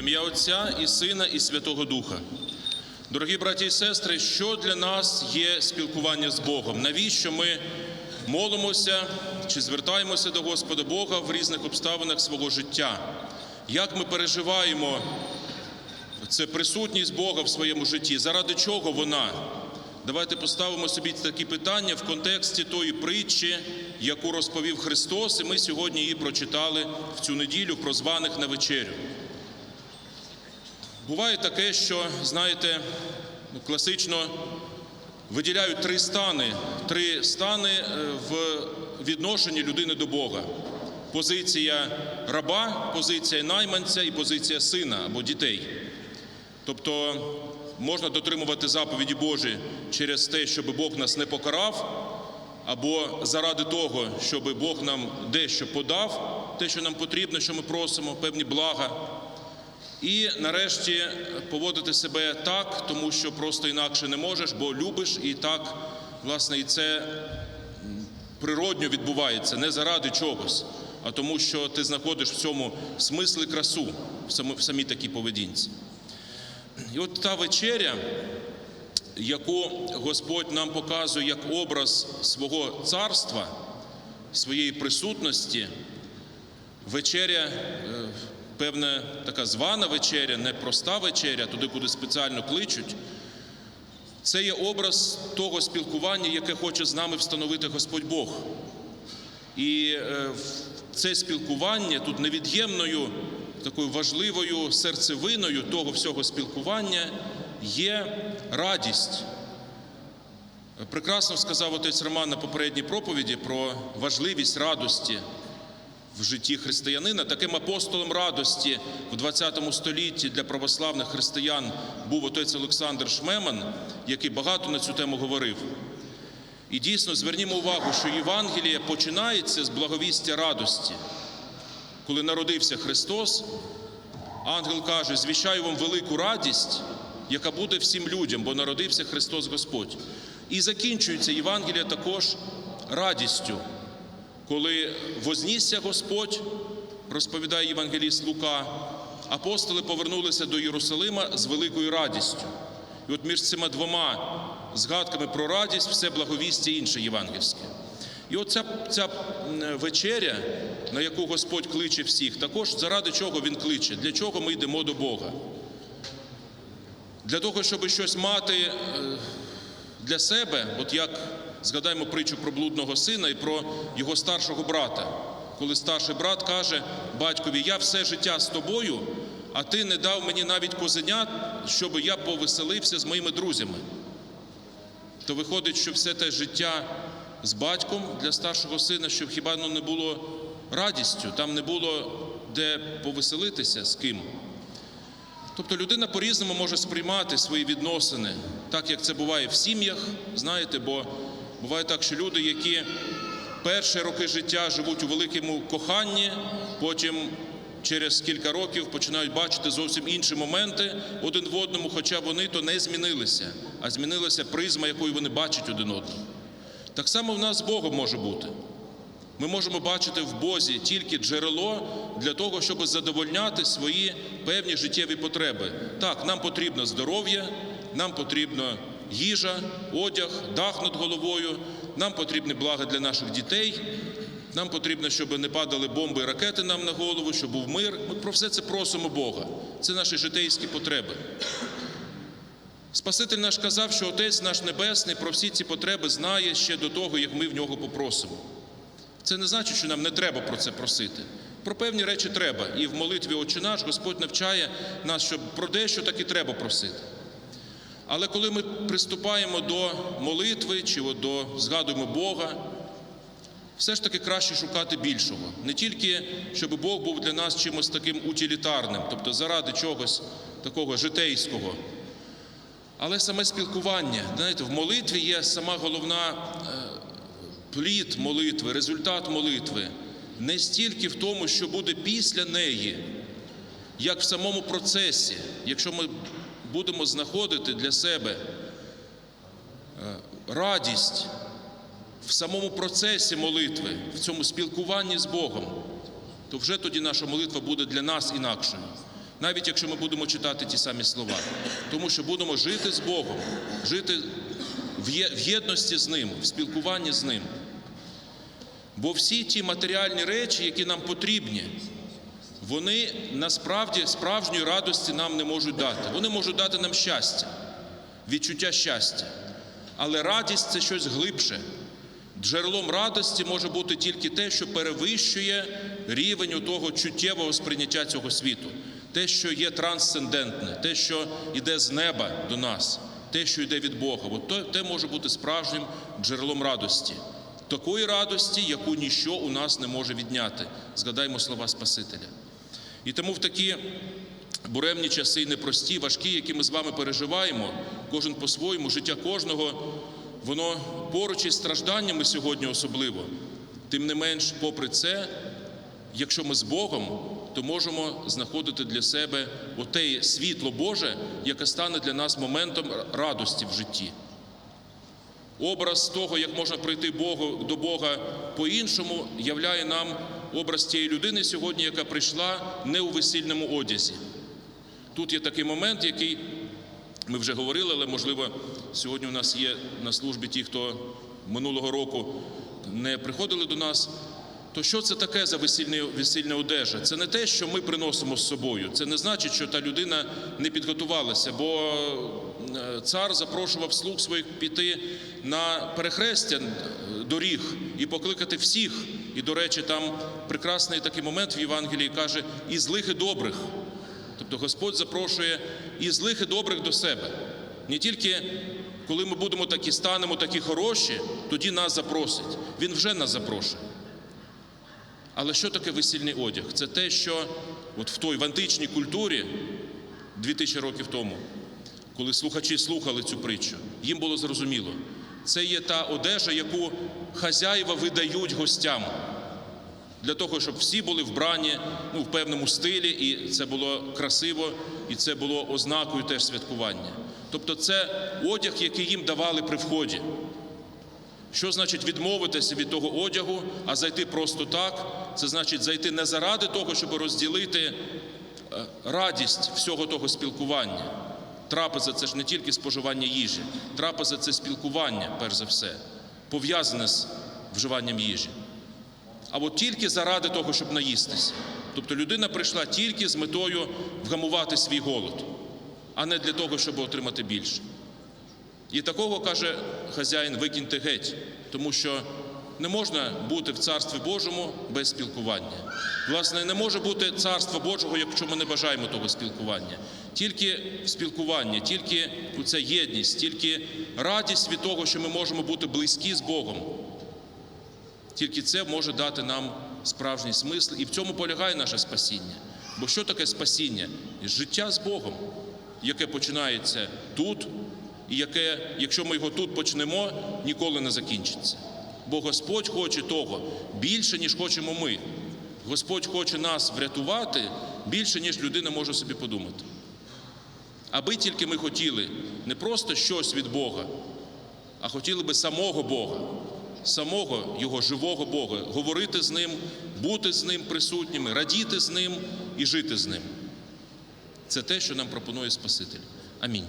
ім'я Отця і Сина, і Святого Духа. Дорогі браті і сестри, що для нас є спілкування з Богом? Навіщо ми молимося чи звертаємося до Господа Бога в різних обставинах свого життя? Як ми переживаємо це присутність Бога в своєму житті? Заради чого вона? Давайте поставимо собі такі питання в контексті тої притчі, яку розповів Христос, і ми сьогодні її прочитали в цю неділю, прозваних на вечерю. Буває таке, що, знаєте, ну, класично виділяють три стани, три стани е, в відношенні людини до Бога. Позиція раба, позиція найманця і позиція сина або дітей. Тобто можна дотримувати заповіді Божі через те, щоб Бог нас не покарав, або заради того, щоб Бог нам дещо подав, те, що нам потрібно, що ми просимо, певні блага. І нарешті поводити себе так, тому що просто інакше не можеш, бо любиш, і так, власне, і це природньо відбувається, не заради чогось, а тому, що ти знаходиш в цьому смисли красу в самі- такій поведінці. І от та вечеря, яку Господь нам показує як образ свого царства, своєї присутності, вечеря, е, певна така звана вечеря, не проста вечеря, туди, куди спеціально кличуть. Це є образ того спілкування, яке хоче з нами встановити Господь Бог. І е, це спілкування тут невід'ємною такою важливою серцевиною того всього спілкування є радість. Прекрасно сказав отець Роман на попередній проповіді про важливість радості в житті християнина. Таким апостолом радості в 20 столітті для православних християн був отець Олександр Шмеман, який багато на цю тему говорив. І дійсно звернімо увагу, що Євангеліє починається з благовістя радості. Коли народився Христос, ангел каже: звіщаю вам велику радість, яка буде всім людям, бо народився Христос Господь. І закінчується Євангеліє також радістю, коли вознісся Господь, розповідає Євангеліст Лука, апостоли повернулися до Єрусалима з великою радістю. І от між цими двома згадками про радість все благовістя інше євангельське. І оця ця вечеря, на яку Господь кличе всіх, також заради чого Він кличе, для чого ми йдемо до Бога. Для того, щоб щось мати е, для себе, от як згадаємо притчу про блудного сина і про його старшого брата, коли старший брат каже батькові: Я все життя з тобою, а ти не дав мені навіть козенят, щоб я повеселився з моїми друзями. То виходить, що все те життя з батьком для старшого сина, що хіба ну, не було радістю, там не було де повеселитися з ким. Тобто людина по-різному може сприймати свої відносини, так як це буває в сім'ях, знаєте, бо буває так, що люди, які перші роки життя живуть у великому коханні, потім через кілька років починають бачити зовсім інші моменти один в одному, хоча вони то не змінилися, а змінилася призма, якою вони бачать один одного. Так само в нас з Богом може бути. Ми можемо бачити в Бозі тільки джерело для того, щоб задовольняти свої певні життєві потреби. Так, нам потрібно здоров'я, нам потрібно їжа, одяг, дах над головою, нам потрібні блага для наших дітей, нам потрібно, щоб не падали бомби і ракети нам на голову, щоб був мир. Ми про все це просимо Бога. Це наші житейські потреби. Спаситель наш казав, що Отець наш Небесний про всі ці потреби знає ще до того, як ми в нього попросимо. Це не значить, що нам не треба про це просити. Про певні речі треба. І в молитві «Отче наш Господь навчає нас, що про дещо таки треба просити. Але коли ми приступаємо до молитви чи до згадуємо Бога, все ж таки краще шукати більшого. Не тільки, щоб Бог був для нас чимось таким утилітарним, тобто заради чогось такого житейського, але саме спілкування. Знаєте, в молитві є сама головна е, плід молитви, результат молитви не стільки в тому, що буде після неї, як в самому процесі, якщо ми будемо знаходити для себе е, радість в самому процесі молитви, в цьому спілкуванні з Богом, то вже тоді наша молитва буде для нас інакшою. навіть якщо ми будемо читати ті самі слова, тому що будемо жити з Богом, жити в єдності з Ним, в спілкуванні з Ним. Бо всі ті матеріальні речі, які нам потрібні, вони насправді справжньої радості нам не можуть дати. Вони можуть дати нам щастя, відчуття щастя. Але радість це щось глибше. Джерелом радості може бути тільки те, що перевищує рівень того чуттєвого сприйняття цього світу, те, що є трансцендентне, те, що йде з неба до нас, те, що йде від Бога. От то, те може бути справжнім джерелом радості, такої радості, яку ніщо у нас не може відняти. Згадаймо слова Спасителя. І тому в такі буремні часи, непрості, важкі, які ми з вами переживаємо, кожен по-своєму, життя кожного, воно поруч із стражданнями сьогодні особливо. Тим не менш, попри це, якщо ми з Богом, то можемо знаходити для себе оте світло Боже, яке стане для нас моментом радості в житті. Образ того, як можна прийти Богу, до Бога по-іншому, являє нам образ тієї людини сьогодні, яка прийшла не у весільному одязі. Тут є такий момент, який ми вже говорили, але можливо сьогодні у нас є на службі ті, хто минулого року не приходили до нас. То що це таке за весільне, весільна одежа? Це не те, що ми приносимо з собою. Це не значить, що та людина не підготувалася, бо е, цар запрошував слуг своїх піти на перехрестя доріг і покликати всіх. І, до речі, там прекрасний такий момент в Євангелії каже: і злих, і добрих. Тобто Господь запрошує і злих, і добрих до себе. Не тільки коли ми будемо такі, станемо такі хороші, тоді нас запросить. Він вже нас запрошує. Але що таке весільний одяг? Це те, що от в той в античній культурі 2000 років тому, коли слухачі слухали цю притчу, їм було зрозуміло. Це є та одежа, яку хазяїва видають гостям для того, щоб всі були вбрані ну, в певному стилі, і це було красиво, і це було ознакою теж святкування. Тобто, це одяг, який їм давали при вході. Що значить відмовитися від того одягу, а зайти просто так? Це значить зайти не заради того, щоб розділити е, радість всього того спілкування. Трапеза це ж не тільки споживання їжі, трапеза це спілкування, перш за все, пов'язане з вживанням їжі. А от тільки заради того, щоб наїстися. Тобто людина прийшла тільки з метою вгамувати свій голод, а не для того, щоб отримати більше. І такого каже хазяїн, викиньте геть, тому що не можна бути в царстві Божому без спілкування. Власне, не може бути царства Божого, якщо ми не бажаємо того спілкування. Тільки спілкування, тільки ця єдність, тільки радість від того, що ми можемо бути близькі з Богом. Тільки це може дати нам справжній смисл, і в цьому полягає наше спасіння. Бо що таке спасіння? Життя з Богом, яке починається тут, і яке, якщо ми його тут почнемо, ніколи не закінчиться. Бо Господь хоче того більше, ніж хочемо ми. Господь хоче нас врятувати більше, ніж людина може собі подумати. Аби тільки ми хотіли не просто щось від Бога, а хотіли би самого Бога, самого Його живого Бога, говорити з Ним, бути з Ним присутніми, радіти з Ним і жити з Ним. Це те, що нам пропонує Спаситель. Амінь.